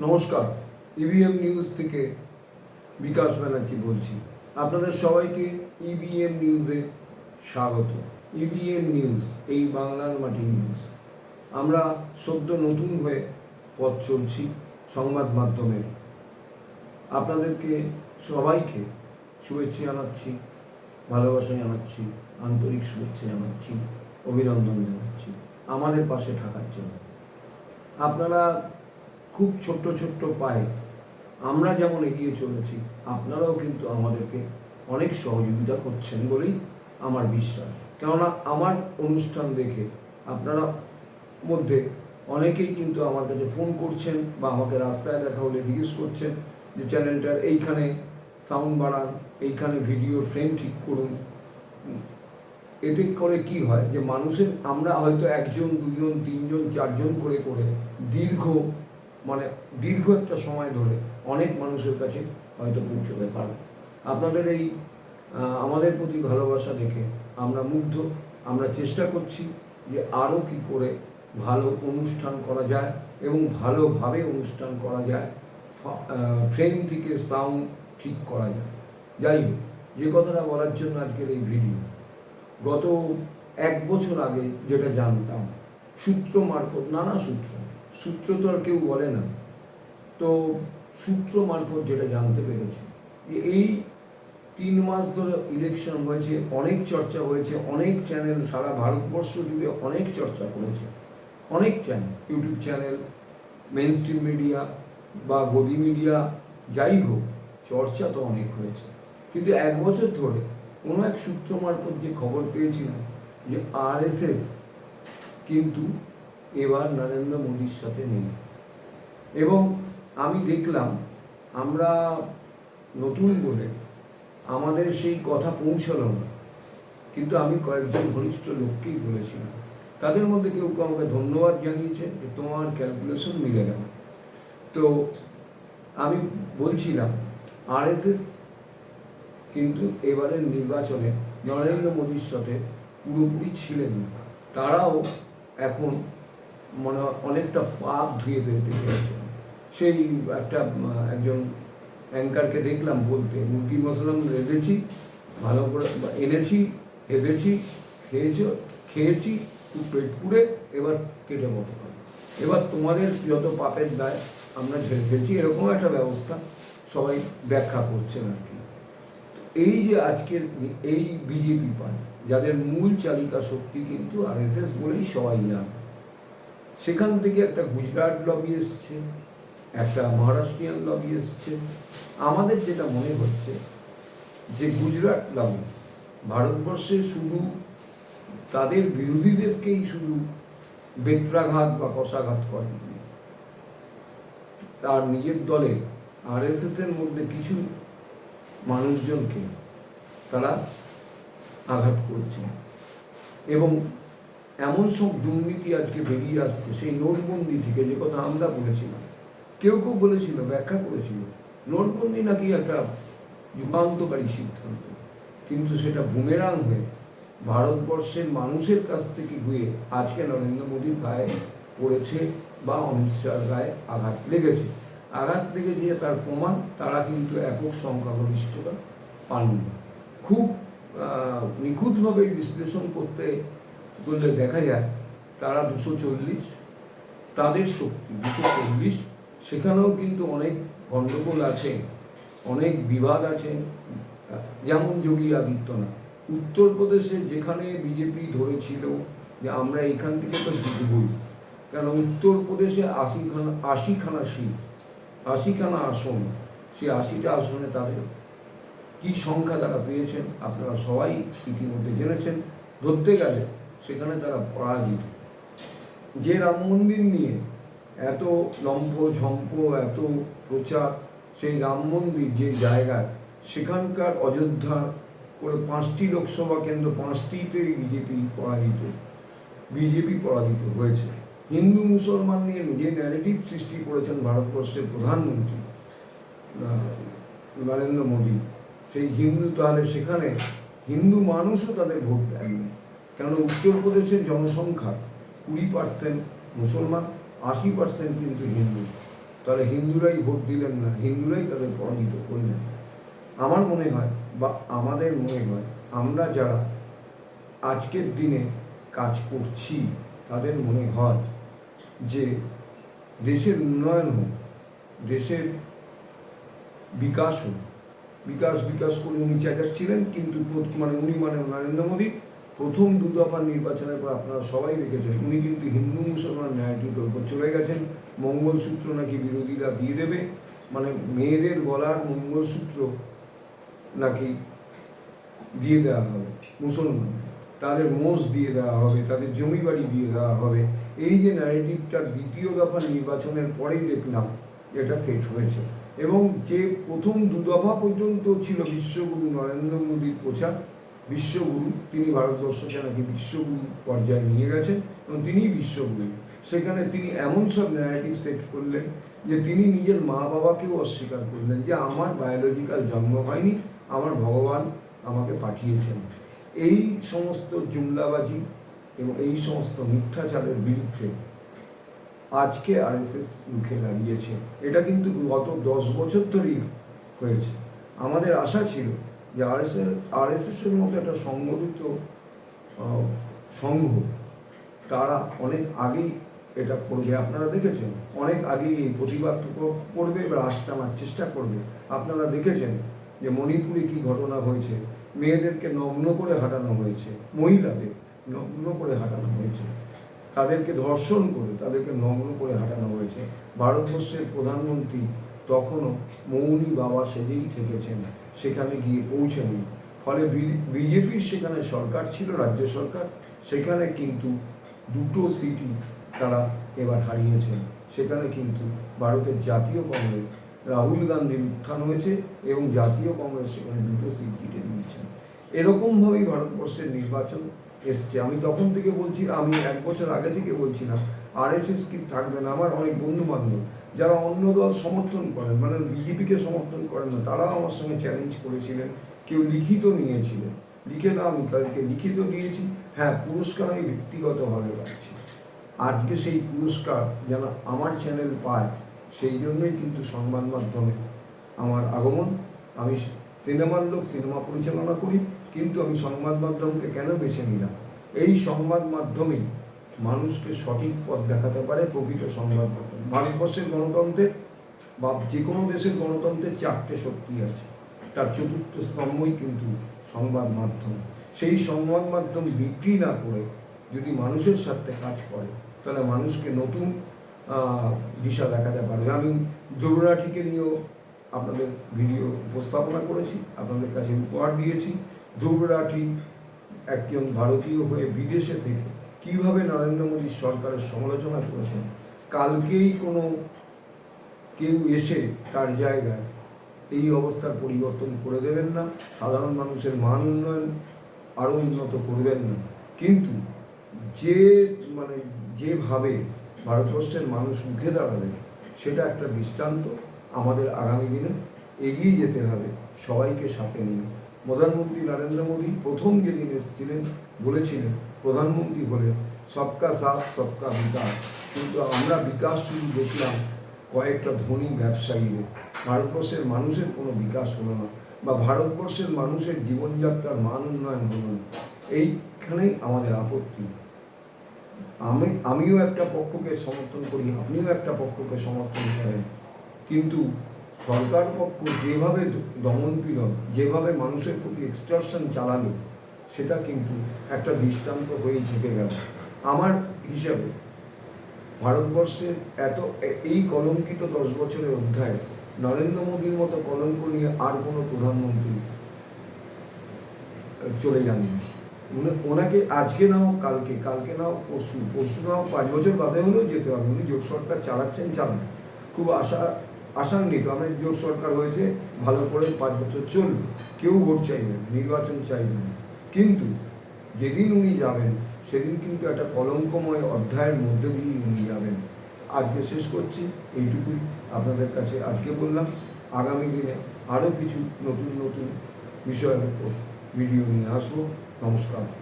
নমস্কার EVM news থেকে বিকাশ ব্যানার্জি বলছি। আপনাদের সবাইকে ইভিএম নিউজে স্বাগত। ইভিএম নিউজ এই বাংলার মাটি নিউজ আমরা সদ্য নতুন হয়ে পথ চলছি সংবাদ মাধ্যমে আপনাদেরকে সবাইকে শুভেচ্ছা জানাচ্ছি, ভালোবাসা জানাচ্ছি, আন্তরিক শুভেচ্ছা জানাচ্ছি, অভিনন্দন জানাচ্ছি। আমাদের পাশে থাকার জন্য। আপনারা খুব ছোট্ট ছোট্ট পায়ে। আমরা যেমন এগিয়ে চলেছি, আপনারাও কিন্তু আমাদেরকে অনেক সহযোগিতা করছেন বলেই আমার বিশ্বাস। কেননা আমার অনুষ্ঠান দেখে আপনারা মধ্যে অনেকেই কিন্তু আমার কাছে ফোন করছেন বা আমাকে রাস্তায় দেখা হলে জিজ্ঞেস করছেন যে, চ্যানেলটার এইখানে সাউন্ড বাড়ান, এইখানে ভিডিও ফ্রেম ঠিক করুন। এতে করে কি হয় যে, মানুষের আমরা হয়তো একজন, দুজন, তিনজন, চারজন করে করে দীর্ঘ মানে দীর্ঘ একটা সময় ধরে অনেক মানুষের কাছে হয়তো পৌঁছতে পারব। আপনাদের এই আমাদের প্রতি ভালোবাসা দেখে আমরা মুগ্ধ। আমরা চেষ্টা করছি যে আরও কি করে ভালো অনুষ্ঠান করা যায় এবং ভালোভাবে অনুষ্ঠান করা যায় ফ্রেম থেকে সাউন্ড ঠিক করা যায়। যাই হোক, যে কথাটা বলার জন্য আজকের এই ভিডিও গত এক বছর আগে যেটা জানতাম, সূত্র মারফত, নানা সূত্র সূত্র তো আর কেউ বলে না। তো সূত্র মারফত যেটা জানতে পেরেছি, যে এই তিন মাস ধরে ইলেকশন হয়েছে, অনেক চর্চা হয়েছে, অনেক চ্যানেল সারা ভারতবর্ষ জুড়ে অনেক চর্চা করেছে। অনেক channel YouTube channel main stream media বা গদি মিডিয়া যাই হোক, চর্চা তো অনেক হয়েছে। কিন্তু এক বছর ধরে কোনো এক সূত্র মারফত যে খবর পেয়েছিলাম, যে আরএসএস কিন্তু এবার নরেন্দ্র মোদীর সাথে নেই। এবং আমি দেখলাম, আমরা নতুন বলে আমাদের সেই কথা পৌঁছালো না। কিন্তু আমি কয়েকজন ঘনিষ্ঠ লোককেই বলেছিলাম। তাদের মধ্যে কেউ কেউ আমাকে ধন্যবাদ জানিয়েছে যে তোমার ক্যালকুলেশন মিলে গেল। তো আমি বলছিলাম আরএসএস কিন্তু এবারের নির্বাচনে নরেন্দ্র মোদীর সাথে পুরোপুরি ছিলেন না। তারাও এখন মনে অনেকটা পাপ ধুয়ে ফেলতে পেরেছে সেই একটা, একজন অ্যাঙ্কারকে দেখলাম বলতে মুরগি মশলাম রেঁধেছি, ভালো করে এনেছি রেঁধেছি খেয়েছ, খেয়েছি পেট পুড়ে, এবার কেটে মতো এবার তোমাদের যত পাপের দায়, আমরা ঝেড়ে ফেলছি এরকম একটা ব্যবস্থা সবাই ব্যাখ্যা করছেন আর কি। এই যে আজকের এই বিজেপি পার্টি, যাদের মূল চালিকা শক্তি কিন্তু আর আরএসএস বলেই সবাই জানে। সেখান থেকে একটা গুজরাট লবি এসছে, একটা মহারাষ্ট্রিয়ান লবি এসছে। আমাদের যেটা মনে হচ্ছে যে গুজরাট লবি ভারতবর্ষে শুধু তাদের বিরোধীদেরকেই শুধু বেত্রাঘাত বা কষাঘাত করেন। তার নিজের দলের আরএসএস এর মধ্যে কিছু মানুষজনকে তারা আঘাত করেছেন এবং এমন সব দুর্নীতি আজকে বেরিয়ে আসছে, সেই নোটবন্দি থেকে যে কথা আমরা বলেছিলাম, কেউ কেউ বলেছিল, ব্যাখ্যা করেছিল, নোটবন্দি নাকি একটা যুগান্তকারী সিদ্ধান্ত, কিন্তু সেটা বুমেরাং হয়ে ভারতবর্ষের মানুষের কাছ থেকে গিয়ে আজকে নরেন্দ্র মোদীর গায়ে পড়েছে বা অমিত শাহর গায়ে আঘাত লেগেছে। আঘাত লেগেছে যে তার প্রমাণ, তারা কিন্তু একক সংখ্যাগরিষ্ঠতা পাননি। খুব নিখুঁতভাবে বিশ্লেষণ করতে বললে, দেখা যায় তারা দুশো চল্লিশ, তাদের শক্তি দুশো চল্লিশ। সেখানেও কিন্তু অনেক গণ্ডগোল আছে, অনেক বিবাদ আছে। যেমন যোগী আদিত্যনাথ, উত্তরপ্রদেশে যেখানে বিজেপি ধরেছিল যে আমরা এখান থেকে তো জিতবই কারণ উত্তরপ্রদেশে আশিখানা আশিখানা সিট, আশিখানা আসন, সেই আশিটা আসনে তাদের কি সংখ্যা তারা পেয়েছেন, আপনারা সবাই ইতিমধ্যে জেনেছেন। ধরতে গেলে সেখানে তারা পরাজিত। যে রাম মন্দির নিয়ে এত লম্ফ ঝম্প এত প্রচার, সেই রাম মন্দির যে জায়গায়, সেখানকার অযোধ্যা করে পাঁচটি লোকসভা কেন্দ্র পাঁচটিতেই বিজেপি পরাজিত বিজেপি পরাজিত হয়েছে। হিন্দু মুসলমান নিয়ে যে ন্যারেটিভ সৃষ্টি করেছেন ভারতবর্ষের প্রধানমন্ত্রী নরেন্দ্র মোদী, সেই হিন্দু তাহলে সেখানে হিন্দু মানুষও তাদের ভোট দেননি। কেন উত্তরপ্রদেশের জনসংখ্যা কুড়ি পার্সেন্ট মুসলমান, আশি পার্সেন্ট কিন্তু হিন্দু। তাহলে হিন্দুরাই ভোট দিলেন না, হিন্দুরাই তাদের পরাজিত করলেন। আমার মনে হয় বা আমাদের মনে হয়, আমরা যারা আজকের দিনে কাজ করছি, তাদের মনে হয় যে দেশের উন্নয়ন হোক, দেশের বিকাশ হোক, বিকাশ বিকাশ করে উনি চেঁচাচ্ছিলেন, কিন্তু মানে উনি মানে নরেন্দ্র মোদী প্রথম দু দফার নির্বাচনের পর আপনারা সবাই দেখেছেন, উনি কিন্তু হিন্দু মুসলমান ন্যায়টির উপর চলে গেছেন। মঙ্গলসূত্র নাকি বিরোধীরা দিয়ে দেবে? মানে মেয়েদের গলার মঙ্গলসূত্র নাকি দিয়ে দেওয়া হবে মুসলমান তাদের মোষ দিয়ে দেওয়া হবে, তাদের জমি বাড়ি দিয়ে দেওয়া হবে। এই যে ন্যারেটিভটা দ্বিতীয় দফা নির্বাচনের পরেই দেখলাম এটা সেট হয়েছে। এবং যে প্রথম দু দফা পর্যন্ত ছিল বিশ্বগুরু নরেন্দ্র মোদীর প্রচার বিশ্বগুরু, তিনি ভারতবর্ষকে নাকি বিশ্বগুরু পর্যায়ে নিয়ে গেছেন এবং তিনিই বিশ্বগুরু। সেখানে তিনি এমন সব ন্যারেটিভ সেট করলেন যে তিনি নিজের মা বাবাকেও অস্বীকার করলেন যে আমার বায়োলজিক্যাল জন্ম হয়নি, আমার ভগবান আমাকে পাঠিয়েছেন। এই সমস্ত জুমলাবাজি এবং এই সমস্ত মিথ্যাচারের বিরুদ্ধে আজকে আরএসএস মুখে দাঁড়িয়েছে। এটা কিন্তু গত দশ বছর ধরেই হয়েছে। আমাদের আশা ছিল যে আরএসএস আরএসএসের মতো একটা সংগঠিত সংঘ, তারা অনেক আগেই এটা করবে। আপনারা দেখেছেন, অনেক আগেই এই প্রতিবাদ করবে বা রাশ টানার চেষ্টা করবে। আপনারা দেখেছেন যে মণিপুরে কি ঘটনা হয়েছে? মেয়েদেরকে নগ্ন করে হাঁটানো হয়েছে, মহিলাদের নগ্ন করে হাঁটানো হয়েছে। তাদেরকে ধর্ষণ করে তাদেরকে নগ্ন করে হাঁটানো হয়েছে। ভারতবর্ষের প্রধানমন্ত্রী তখনও মৌনী বাবা সেজেই থেকেছেন, সেখানে গিয়ে পৌঁছেনি। ফলে বিজেপির সেখানে সরকার ছিল, রাজ্য সরকার, সেখানে কিন্তু দুটো সিটই তারা এবার হারিয়েছেন। সেখানে কিন্তু ভারতের জাতীয় কংগ্রেস রাহুল গান্ধীর উত্থান হয়েছে এবং জাতীয় কংগ্রেস সেখানে দুটো সিট জিতে নিয়েছেন। এরকমভাবেই ভারতবর্ষের নির্বাচন এসছে। আমি তখন থেকে বলছি আমি এক বছর আগে থেকে বলছি না আরএসএস কি থাকবে না? আমার অনেক বন্ধু বান্ধব যারা অন্য দল সমর্থন করেন মানে বিজেপিকে সমর্থন করেন না, তারাও আমার সঙ্গে চ্যালেঞ্জ করেছিলেন, কেউ লিখিত নিয়েছিলেন। লিখে না আমি তাদেরকে লিখিত দিয়েছি। হ্যাঁ পুরস্কার আমি ব্যক্তিগতভাবে পাচ্ছি। আজকে সেই পুরস্কার যেন আমার চ্যানেল পায়, সেই জন্যই কিন্তু সংবাদ মাধ্যমে আমার আগমন। আমি সিনেমার লোক, সিনেমা পরিচালনা করি, কিন্তু আমি সংবাদ মাধ্যমকে কেন বেছে নিলাম? এই সংবাদ মাধ্যমে মানুষকে সঠিক পথ দেখাতে পারে প্রকৃত সংবাদ মাধ্যম। ভারতবর্ষের গণতন্ত্রের বা যে কোনো দেশের গণতন্ত্রের চারটে শক্তি আছে। তার চতুর্থ স্তম্ভই কিন্তু সংবাদ মাধ্যম। সেই সংবাদ মাধ্যম বিক্রি না করে যদি মানুষের স্বার্থে কাজ করে, তাহলে মানুষকে নতুন দিশা দেখাতে পারবে। আমি দুর্গাঠিকে নিয়েও আপনাদের ভিডিও উপস্থাপনা করেছি, আপনাদের কাছে উপহার দিয়েছি। ধ্রুবরাঠি একজন ভারতীয় হয়ে বিদেশে থেকে কীভাবে নরেন্দ্র মোদীর সরকারের সমালোচনা করেছেন কালকেই কোনো কেউ এসে তার জায়গায় এই অবস্থার পরিবর্তন করে দেবেন না, সাধারণ মানুষের মান উন্নয়ন আরও উন্নত করবেন না। কিন্তু যে মানে যেভাবে ভারতবর্ষের মানুষ মুখে দাঁড়াবে, সেটা একটা দৃষ্টান্ত আমাদের আগামী দিনে এগিয়ে যেতে হবে, সবাইকে সাথে নিয়ে। প্রধানমন্ত্রী নরেন্দ্র মোদী প্রথম যেদিন এসেছিলেন, বলেছিলেন, প্রধানমন্ত্রী হলেন সবকা সাথ, সবকা বিকাশ। কিন্তু আমরা বিকাশ শুধু দেখলাম কয়েকটা ধনী ব্যবসায়ীদের ভারতবর্ষের মানুষের কোনো বিকাশ হলো না বা ভারতবর্ষের মানুষের জীবনযাত্রার মান উন্নয়ন হলো না। এইখানেই আমাদের আপত্তি। আমি, আমিও একটা পক্ষকে সমর্থন করি, আপনিও একটা পক্ষকে সমর্থন করেন। কিন্তু সরকার পক্ষ যেভাবে দমন পীড়ন, যেভাবে মানুষের প্রতি এক্সটর্শন চালালো, সেটা কিন্তু একটা দৃষ্টান্ত হয়ে থেকে গেল। আমার হিসাবে ভারতবর্ষের এত এই কলঙ্কিত দশ বছরের অধ্যায় নরেন্দ্র মোদীর মতো কলঙ্ক নিয়ে আর কোনো প্রধানমন্ত্রী চলে যাননি। ওনাকে আজকে নাও কালকে কালকে নাও পরশু পরশু নাও পাঁচ বছর বাদে হলেও যেতে হবে। উনি জোট সরকার চালাচ্ছেন চালান। খুব আশা আশান্বিত। আমরা জোট সরকার হয়েছে ভালো করে পাঁচ বছর চলবে। কেউ ভোট চাইবে না, নির্বাচন চাইবে না। কিন্তু যেদিন উনি যাবেন সেদিন কিন্তু একটা কলঙ্কময় অধ্যায়ের মধ্যে দিয়ে উনি যাবেন আজকে শেষ করছি, এইটুকুই আপনাদের কাছে আজকে বললাম। আগামী দিনে আরও কিছু নতুন নতুন বিষয়ের উপর ভিডিও নিয়ে আসব। নমস্কার।